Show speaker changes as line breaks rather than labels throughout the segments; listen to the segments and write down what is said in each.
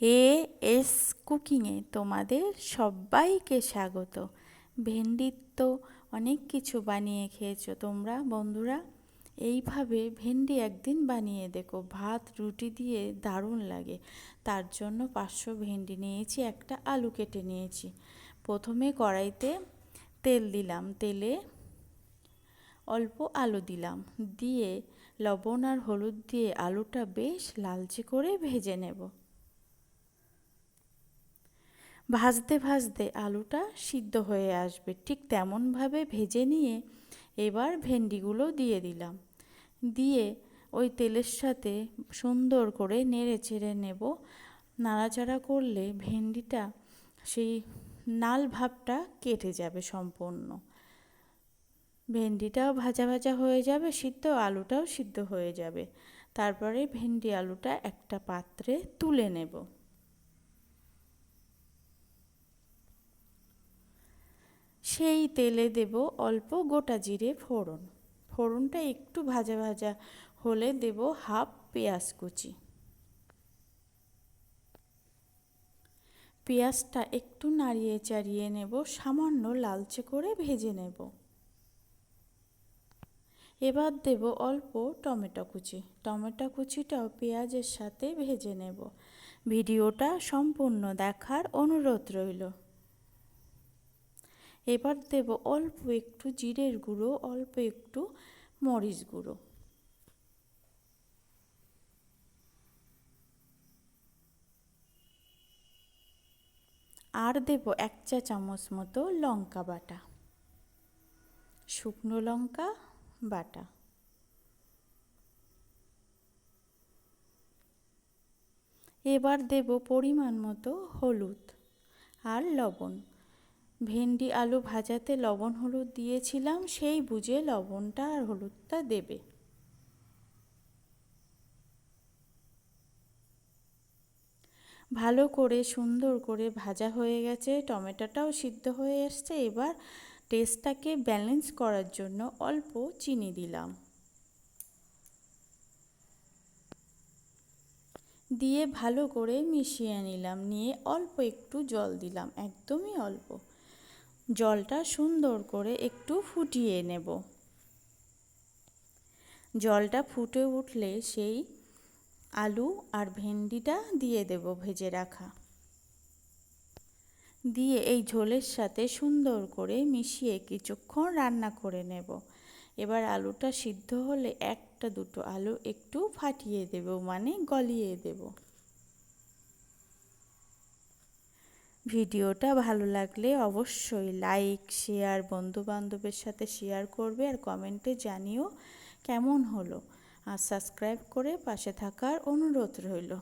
A S কুকিংয়ে তোমাদের সবাইকে স্বাগত। ভেন্ডির তো অনেক কিছু বানিয়ে খেয়েছো তোমরা, বন্ধুরা। এইভাবে ভেন্ডি একদিন বানিয়ে দেখো, ভাত, রুটি দিয়ে দারুণ লাগে। তার জন্য পাঁচশো ভেন্ডি নিয়েছি, একটা আলু কেটে নিয়েছি। প্রথমে কড়াইতে তেল দিলাম, তেলে অল্প আলু দিলাম। দিয়ে লবণ আর হলুদ দিয়ে আলুটা বেশ লালচে করে ভেজে নেব। ভাজতে ভাজতে আলুটা সিদ্ধ হয়ে আসবে। ঠিক তেমনভাবে ভেজে নিয়ে এবার ভেন্ডিগুলো দিয়ে দিলাম। দিয়ে ওই তেলের সাথে সুন্দর করে নেড়ে চেড়ে নেব। নাড়াচাড়া করলে ভেন্ডিটা সেই নাল ভাবটা কেটে যাবে সম্পূর্ণ। ভেন্ডিটাও ভাজা ভাজা হয়ে যাবে, সিদ্ধ আলুটাও সিদ্ধ হয়ে যাবে। তারপরে ভেন্ডি আলুটা একটা পাত্রে তুলে নেব। সেই তেলে দেব অল্প গোটা জিরে ফোড়ন। ফোড়নটা একটু ভাজা ভাজা হলে দেব হাফ পেঁয়াজ কুচি। পেঁয়াজটা একটু নাড়িয়ে চাড়িয়ে নেব, সামান্য লালচে করে ভেজে নেব। এবার দেব অল্প টমেটো কুচি। টমেটো কুচিটাও পেঁয়াজের সাথে ভেজে নেব। ভিডিওটা সম্পূর্ণ দেখার অনুরোধ রইল। এবার দেব অল্প একটু জিরের গুঁড়ো, অল্প একটু মরিচ গুঁড়ো। আর দেব এক চা চামচ মতো লঙ্কা বাটা। শুকনো লঙ্কা বাটা। এবার দেব পরিমাণ মতো হলুদ আর লবণ। ভেন্ডি আলু ভাজাতে লবণ হলুদ দিয়েছিলাম, সেই বুঝে লবণটা আর হলুদটা দেবে। ভালো করে, সুন্দর করে ভাজা হয়ে গেছে, টমেটোটাও সিদ্ধ হয়ে এসছে। এবার টেস্টটাকে ব্যালেন্স করার জন্য অল্প চিনি দিলাম। দিয়ে ভালো করে মিশিয়ে নিলাম, নিয়ে অল্প একটু জল দিলাম, একদমই অল্প। জলটা সুন্দর করে একটু ফুটিয়ে নেব। জলটা ফুটে উঠলে সেই আলু আর ভেন্ডিটা দিয়ে দেব ভেজে রাখা। দিয়ে এই ঝোলের সাথে সুন্দর করে মিশিয়ে কিছুক্ষণ রান্না করে নেব। এবার আলুটা সিদ্ধ হলে একটা দুটো আলু একটু ফাটিয়ে দেব মানে গলিয়ে দেব। ভিডিওটা ভালো লাগলে অবশ্যই লাইক, শেয়ার, বন্ধুবান্ধবের সাথে শেয়ার করবে আর কমেন্টে জানিও কেমন হলো। আর সাবস্ক্রাইব করে পাশে থাকার অনুরোধ রইল।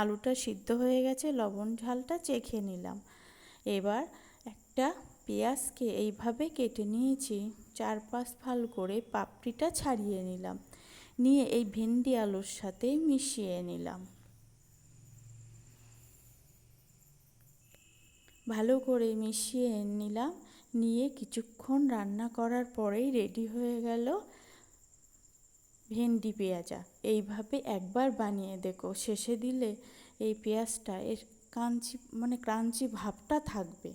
আলুটা সিদ্ধ হয়ে গেছে, লবণ ঝালটা চেখে নিলাম। এবার একটা পেঁয়াজকে এইভাবে কেটে নিয়েছি চার পাঁচ ফাল করে পাপড়িটা ছাড়িয়ে নিলাম। নিয়ে এই ভেন্ডি আলুর সাথে মিশিয়ে নিলাম। ভালো করে মিশিয়ে নিলাম। নিয়ে কিছুক্ষণ রান্না করার পরেই রেডি হয়ে গেল ভেন্ডি পেঁয়াজা। এইভাবে একবার বানিয়ে দেখো, শেষে দিলে এই পেঁয়াজটা এর কাঞ্চি মানে ক্রাঞ্চি ভাবটা থাকবে।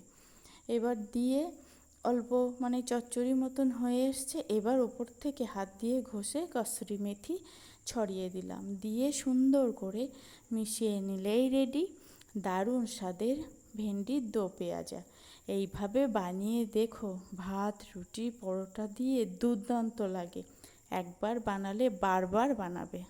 এবার দিয়ে অল্প মানে চচ্চড়ি মতন হয়ে এসছে, এবার ওপর থেকে হাত দিয়ে ঘষে কসুরি মেথি ছড়িয়ে দিলাম। দিয়ে সুন্দর করে মিশিয়ে নিলেই রেডি। দারুণ স্বাদের ভেন্ডির দো পেঁয়াজা। এইভাবে বানিয়ে দেখো, ভাত, রুটি, পরোটা দিয়ে দুর্দান্ত লাগে। একবার বানালে বারবার বানাবে।